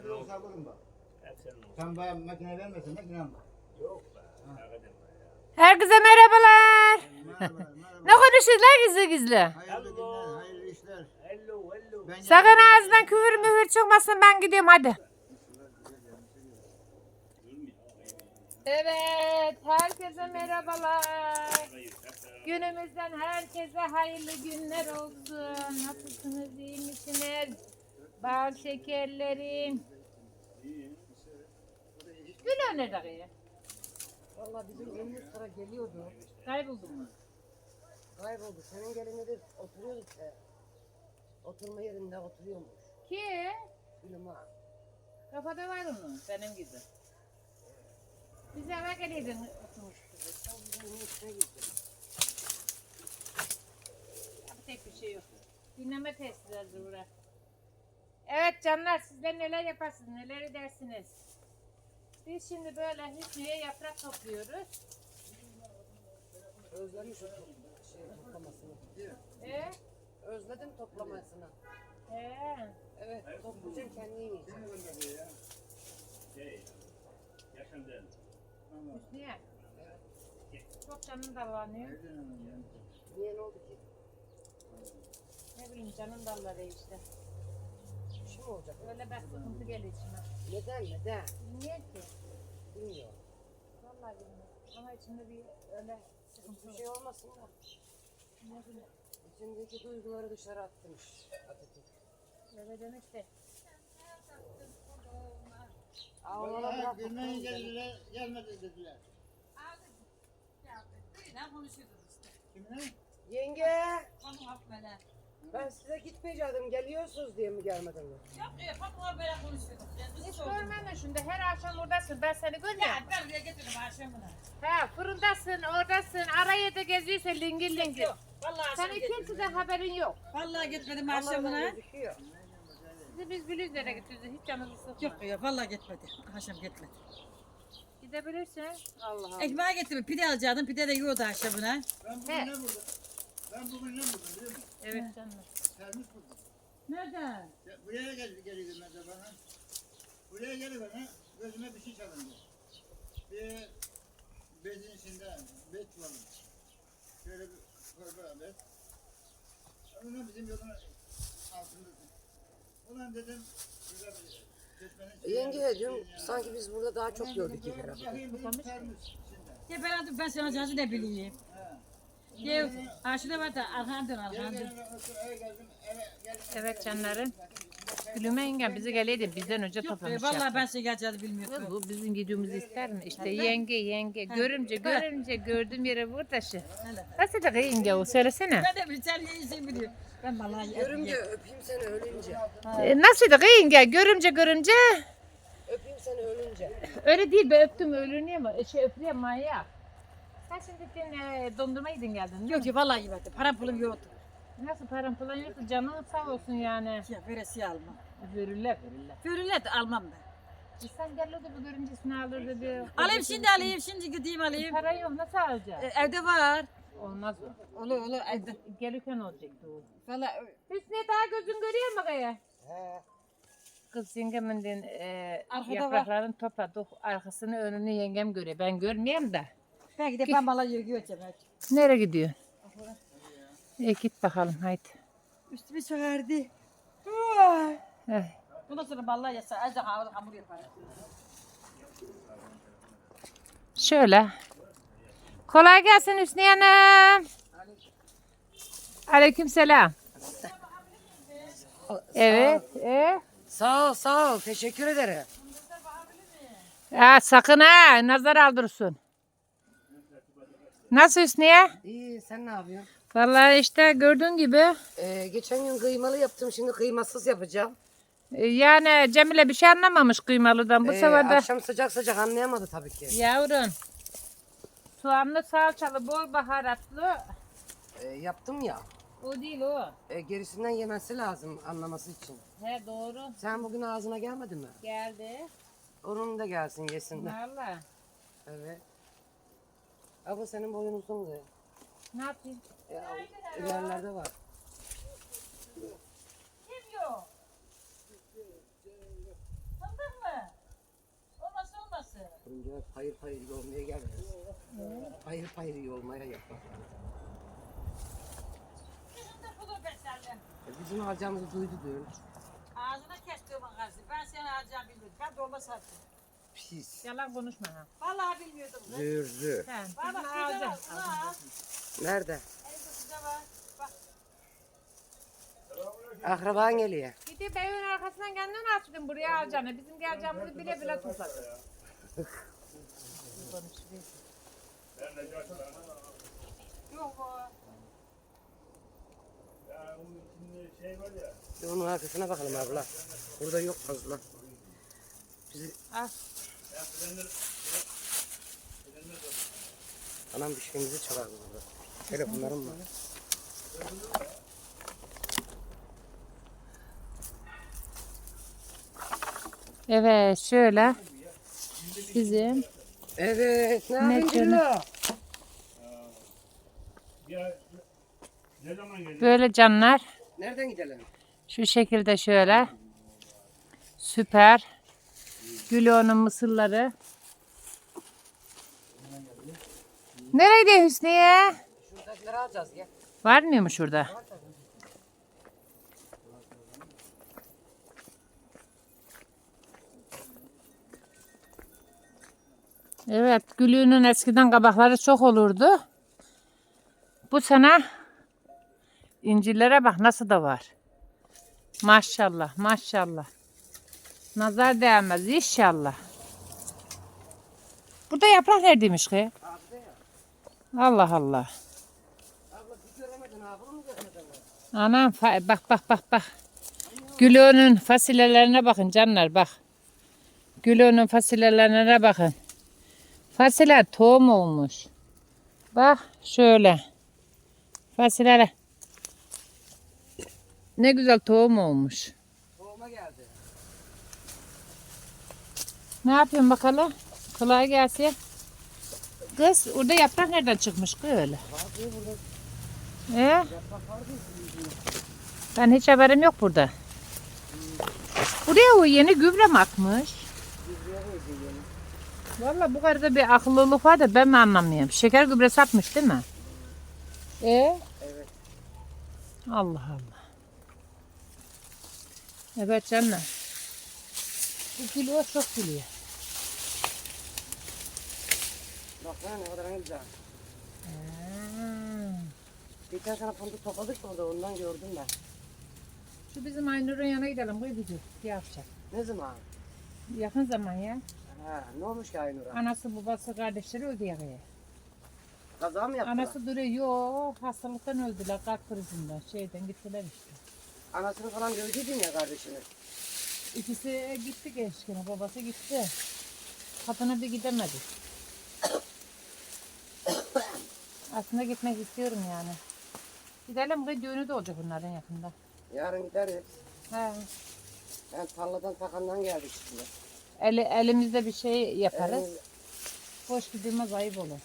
Ne bir olsa bak. Hep senin olsun. Sen bana makine vermesin de inan bak. Yok be. Ya. Herkese merhabalar. Merhabalar, Ne merhaba. konuşuyorlar gizli gizli? Hayırlı günler, hayırlı işler. Hello hello. Ben Sakın ağzından küfür mühür çıkmasın ben gidiyorum hadi. Evet, herkese merhabalar. Günümüzden herkese hayırlı günler olsun. Nasılsınız, iyi misiniz? Bal şekerlerim. Gül nerede kıyı? Valla bizim önümüz sıra geliyordu. Kayboldun mu? Kayboldu. Senin gelini de oturuyorduk ya. Oturma yerinde oturuyormuş. Ki? Gülüm ha. Kafada var onun, benim gibi. Biz eve geliydin oturmuştuk. Bizim evin içine girdin. Ama tek bir şey yok. Dinleme tesisleri burası. Evet canlar sizler neler yaparsınız, neler edersiniz? Biz şimdi böyle hüsnüye yaprak topluyoruz. Özledim şu şey, toplamasını. Ee, Özledim toplamasını. ee, Evet toplayacağım kendi yiyeceğim. Şey. Yaşandı. hüsnüye. Çok canım dallanıyor. Niye ne oldu ki? Ne bileyim canım dalları işte. Olacak? Öyle ben sıkıntı geliyor içime. Neden neden? Niye ki? Bilmiyorum. Vallahi bilmiyorum. Ama içimde bir öyle sıkıntı Bir var. şey olmasın da. Ne bileyim. İçindeki duyguları dışarı attırmış Atatürk. Öyle demiş de. Bırak. gülmeyin geldiler, gelmedi dediler. Kimle? Yenge. Ben size gitmeyecektim. Geliyorsunuz diye mi gelmedin? mi? Hiç görmem şimdi her akşam oradasın ben seni görmüyorum. He fırındasın oradasın araya da geziyorsun lingir lingir. Vallahi Senin kimseden haberin yok. Vallahi gitmedim akşamına. gözüküyor. Sizi biz Gülüzler'e gidiyoruz hiç canınızı sıkma. Yok ya vallahi gitmedi. Akşam gitmedi. Gidebilirsin. Allah Allah. Ekmeğe getirdim pide alacaktım. Pide de yiyordu akşamına. Ben bugün He. ne buldum? Ben bugün ne buldum biliyor musun? Evet canım. Sermiş buldum. Nereden? Ya, Buraya geldi geliyordum ben de bana. Buraya geldi bana. Gözüme bir şey çalındı. Bir bezin içinde bet var. Şöyle bir torba bet. Ondan bizim yolun altında. Ulan dedim. Şurada bir çeşmenin Yenge dün sanki biz burada daha çok gördük termos içinde. Ya ben ben sana cansı ne bileyim. Ya aşırı var da arkadan dön geldim. Evet canlarım. Gülüme yengem bizi geleydi bizden önce Yok toplamış. vallahi ben size geleceğini bilmiyordum. Bu bizim gidiğimizi ister mi? İşte yenge yenge görümce görümce gördüğüm yere vur taşı. Nasıl da yenge o söylesene. Ben de bir sen yiyeceğim biliyorum. Ben vallahi Görümce öpeyim seni ölünce. E, nasıl da yenge görümce görümce. Öpeyim seni ölünce. Öyle değil be öptüm ölünüyor mu? E, Şey öpüyor manyak. Sen şimdi dün e, dondurma yedin geldin değil Yok mi? ki vallahi yemedim. Param pulum yoktu. Nasıl paran falan yoktu canın sağ olsun yani. Ya veresiye almam. Verirler verirler. Görürler de almam ben. E, sen gel bu görümcesini alırdı bir. Alayım şimdi alayım şimdi gideyim alayım. Para yok nasıl alacaksın? E, evde var. Olmaz o. Olur olur evde. Gelirken olacaktı o. Vallahi Hüsnü daha gözün görüyor mu gaya? He. Kız yengemin e, Arkada yaprakların topladık. Arkasını önünü yengem görüyor. Ben görmeyeyim de. Belki de ben vallahi yürü götüreceğim. belki. Nereye gidiyor? E git bakalım haydi. Üstüme çökerdi. Eh. Bundan sonra vallahi yasa az da hamur, hamur yaparım. Şöyle. Kolay gelsin Hüsniye Hanım. Aleyküm selam. Evet. E? Sağ ol sağ ol teşekkür ederim. Ya sakın ha nazar aldırırsın. Nasıl Hüsniye? İyi sen ne yapıyorsun? Vallahi işte gördüğün gibi Ee, geçen gün kıymalı yaptım şimdi kıymasız yapacağım. e, yani Cemile bir şey anlamamış kıymalıdan. Bu Ee, sefer de Akşam sıcak sıcak anlayamadı tabii ki. yavrum soğanlı salçalı bol baharatlı Ee, yaptım ya. o değil o. Ee, gerisinden yemesi lazım anlaması için. He doğru Sen bugün ağzına gelmedi mi? geldi. Onun da gelsin yesin de. Valla Evet. Abla senin boyun uzun da. ne yapayım? Ya, ilerlerde var. Kim yok? Önce payır payır yolmaya gelmiyoruz. Payır payır yolmaya yapar. E bizim alacağımızı duydu diyor. Ağzına kestiğim ağzı. Ben seni alacağım bilmiyordum. Ben dolma sattım. Pis. Yalan konuşma ha. Vallahi bilmiyordum. kız. Zürdü. He. Bak bak. Şurada var. Nerede? Var. Bak. Akraban geliyor. Gidip evin arkasından kendin açtın buraya alacağını. Bizim geleceğimizi bile bile tutmadı. Ben de görsem. Yok o. Ya onun içinde şey var ya. Bir onun arkasına bakalım abla. Burada yok fazla. Bizi Al. Anam bir şeyimizi çalar burada. Telefonlarım var. Evet şöyle. Bizim Evet. Ne Ne yapıyorsun? canım? Güllo? Ya ne zaman geliyor? böyle canlar. Nereden gidelim? Şu şekilde şöyle. Süper. Gülo'nun mısırları. Nereye gidiyor Hüsniye? Şuradakileri alacağız ya. Var mı mu şurada? Evet, Gülü'nün eskiden kabakları çok olurdu. Bu sene incirlere bak nasıl da var. Maşallah, maşallah. Nazar değmez inşallah. Burada yaprak neredeymiş ki? Allah Allah. Anam bak bak bak bak. Gülö'nün fasulyelerine bakın canlar bak. Gülö'nün fasulyelerine bakın. Fasulye tohum olmuş. Bak şöyle. Fasulye. Ne güzel tohum olmuş. Tohuma geldi. Ne yapıyorsun bakalım? Kolay gelsin. Kız orada yaprak nereden çıkmış kız öyle? Ee? Ben hiç haberim yok burada. Buraya o yeni gübre mi yeni. Valla bu kadar da bir akıllılık var da ben mi anlamıyorum. Şeker gübresi atmış değil mi? E? Evet. Allah Allah. Evet canlar. Bu kilo çok gülüyor. Bak lan ne kadar güzel. Geçen sene fındık topladık da orada ondan gördüm ben. Şu bizim Aynur'un yanına gidelim. Buyur bizi. Yapacak? Ne zaman? Yakın zaman ya. Ha, ne olmuş ki Aynur'a? Anası babası kardeşleri öldü yakaya. Kaza mı yaptılar? Anası duruyor. Yok hastalıktan öldüler. Kalp krizinden. Şeyden gittiler işte. Anasını falan gördüydün ya kardeşini. İkisi gitti gençken. Babası gitti. Kadına bir gidemedi. Aslında gitmek istiyorum yani. Gidelim bu düğünü de olacak bunların yakında. Yarın gideriz. He. Ben tarladan takandan geldik şimdi. Eli, elimizde bir şey yaparız. Elimiz- Boş gidilmez ayıp olur.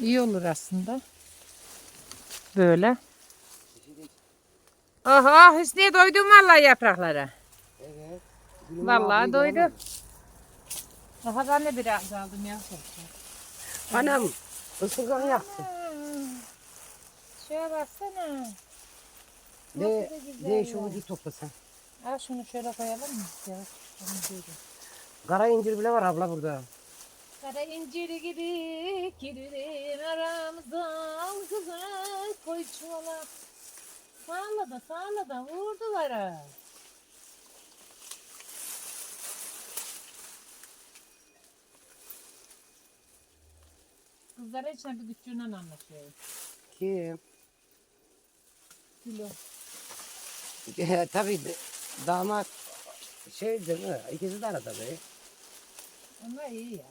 İyi olur aslında. Böyle. Oh Hüsniye doydum vallahi yapraklara. Evet. Vallahi abi doydu. göremem. Daha ben de biraz aldım ya. Anam ısırgan yaptı. Şuraya baksana. De, de şu ya. ucu topla sen. Al şunu şöyle koyalım mı? Ya, şunu. Kara incir bile var abla burada. Kara incir gibi girin aramızda al kızı koy çuvala. Sağla da sağla da vur duvara. Kızlara içine bir küçüğünden anlaşıyor. Kim? Kilo. Tabii de- damat şey değil mi? İkisi de arada be. Ama iyi ya.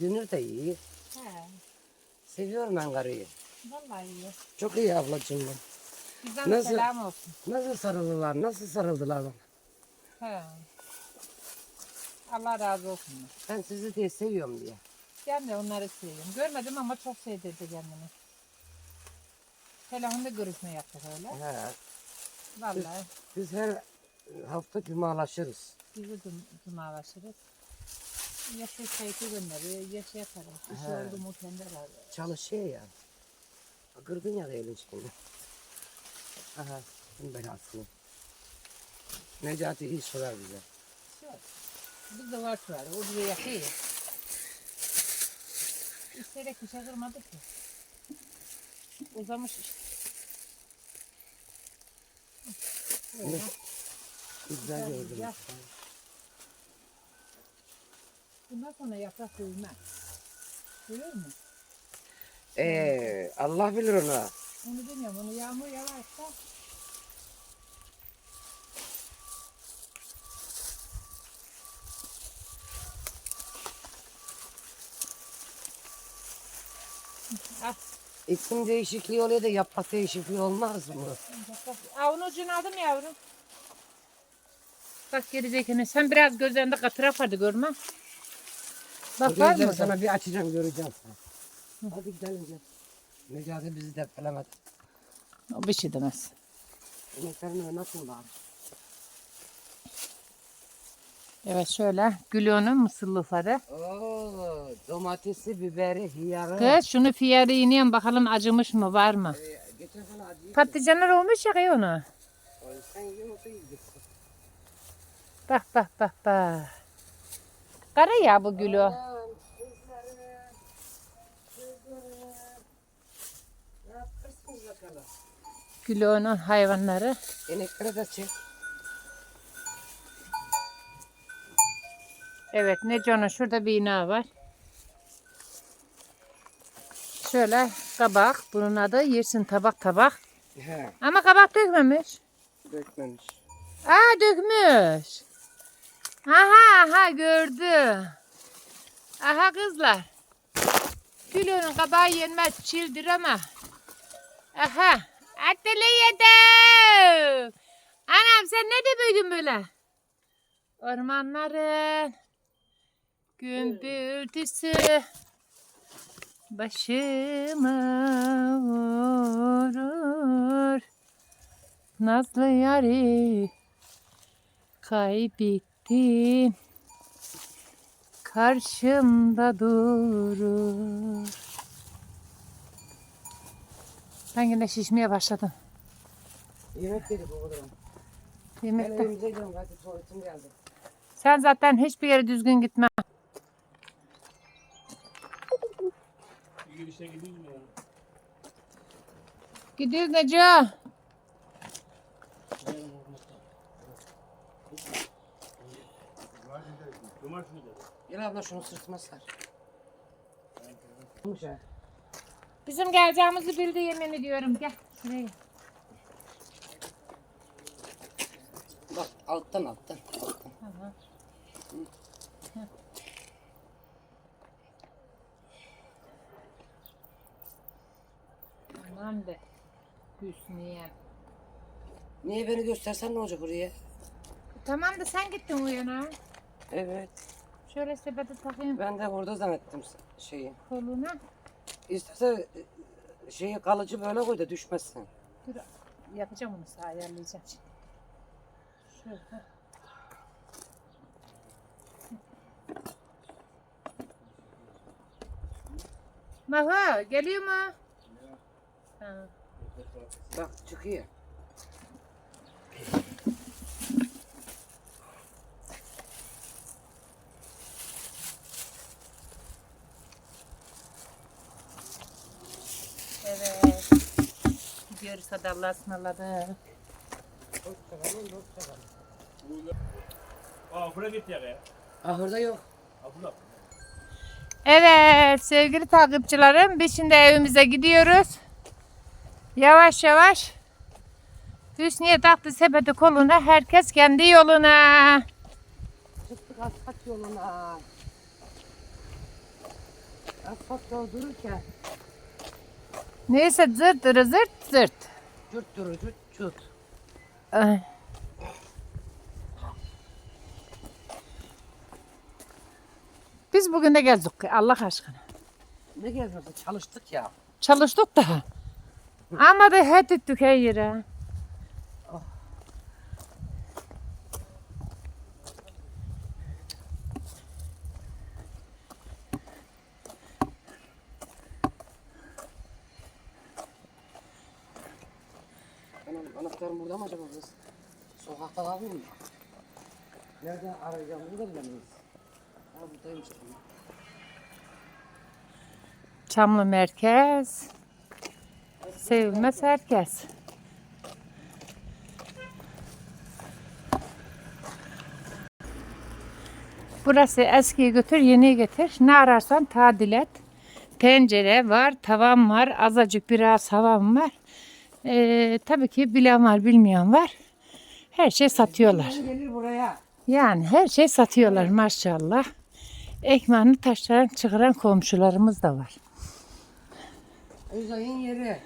Dünür de iyi. He. Seviyorum ben karıyı. Vallahi iyi. Çok iyi ablacığım ben. Bizden Nasıl? selam olsun. Nasıl sarıldılar, nasıl sarıldılar bana. He. Allah razı olsun. Ben sizi diye seviyorum diye. Ben de onları seviyorum. Görmedim ama çok sevdirdi kendini. Telefonda görüşme yaptık öyle. He. Vallahi. Biz her hafta cumalaşırız. Biz de cum- cumalaşırız. Ya şey kayıtı gönderiyor, ya şey yaparız. He. oldu mu kendi ararız. Çalışıyor ya. Kırdın ya da elin şimdi. Aha. Bunun belasını. Necati iyi sorar bize. Biz de var var, o bize yakıyor. İsterek bir şey kırmadı ki. Uzamış işte. Öyle. Güzel gördüm. Bundan sonra yaprak dövmez. Görüyor musun? Ee, Allah bilir onu. Onu bilmiyorum, onu yağmur yağarsa Ah, İklim değişikliği oluyor da yaprak değişikliği olmaz mı? Aa, onun ucunu aldım yavrum. Bak gerizekalı. Sen biraz gözlerinde katıraf vardı görme. Bak var mı? sana bir açacağım göreceğim. Hadi gidelim gel. Necati bizi depelemedi. O bir şey demez. İneklerin nasıl var? Evet şöyle Gülüyor'un mısırlıkları. Oo, domatesi, biberi, hiyarı. Kız şunu fiyarı yiyin bakalım acımış mı var mı? Ee, geçen sene acıyı Patlıcanlar olmuş ya kız onu. Sen yiyor musun yiyeceksin? Bak bak bak bak. Kara ya bu gülü. Aman, kızlarım, kızlarım. Ne yapıyorsunuz bakalım? Gülü'nün hayvanları. İnekleri de çek. Evet Neco'nun şurada bir ineği var. Şöyle kabak. Bunun adı yersin tabak tabak. He, Ama kabak dökmemiş. dökmemiş. Aa dökmüş. Aha aha gördü. Aha kızlar. Gülünün kabağı yenmez çildir ama. Aha. Atlı yedim. Anam sen ne de büyüdün böyle? Ormanların gümbürtüsü başıma vurur. Nazlı yari kaybettim. Karşımda durur. Ben yine şişmeye başladım. Yemek yedi bu kadar. Gel Yemekte. evimize hadi tuvaletim geldi. Sen zaten hiçbir yere düzgün gitme. Bir gidişe gidiyor mu ya? Gidiyoruz Neco. Cumartesi de. Gel abla şunu sırtıma sar. Olmuş ha. Bizim geleceğimizi bildi yemin ediyorum. Gel şuraya. gel. Bak alttan alttan. alttan. Tamam. Tamam de. Hüsniye. Niye beni göstersen ne olacak oraya? Tamam da sen gittin o yana. Evet. Şöyle sepete takayım Ben de orada zannettim şeyi. koluna. İsterse e, şeyi kalıcı böyle koy da düşmesin. Dur yapacağım onu sağ ayarlayacağım. şimdi. Şöyle. Maha geliyor mu? Ha. Bak çıkıyor. Evet. Gidiyoruz hadi Allah'a ısmarladık. Aa buraya git ya ya. Ahırda yok. Abla. Evet sevgili takipçilerim biz şimdi evimize gidiyoruz. Yavaş yavaş. Hüsniye taktı sepeti koluna herkes kendi yoluna. Çıktık asfalt yoluna. Asfalt yol dururken Neyse zırt zırt zırt zırt. cürt durur cürt cürt. Ay. Biz bugün de gezdik Allah aşkına. Ne gezmesi çalıştık ya. Çalıştık da. Ama da het ettik her yere. Muhtarım burada mı acaba kız? Sokakta kalmıyor mu? Nerede arayacağımızı da bilemeyiz. Ha buradaymış. tamam. Çamlı merkez. Sevilmez herkes. Burası eskiyi götür, yeniyi getir. Ne ararsan tadilat. Pencere var, tavan var, azıcık biraz havam var. Ee, tabii ki bilen var, bilmeyen var. Her şey satıyorlar. Gelir buraya. Yani her şey satıyorlar maşallah. Ekmeğini taşlayan çıkaran komşularımız da var. Özay'ın yeri.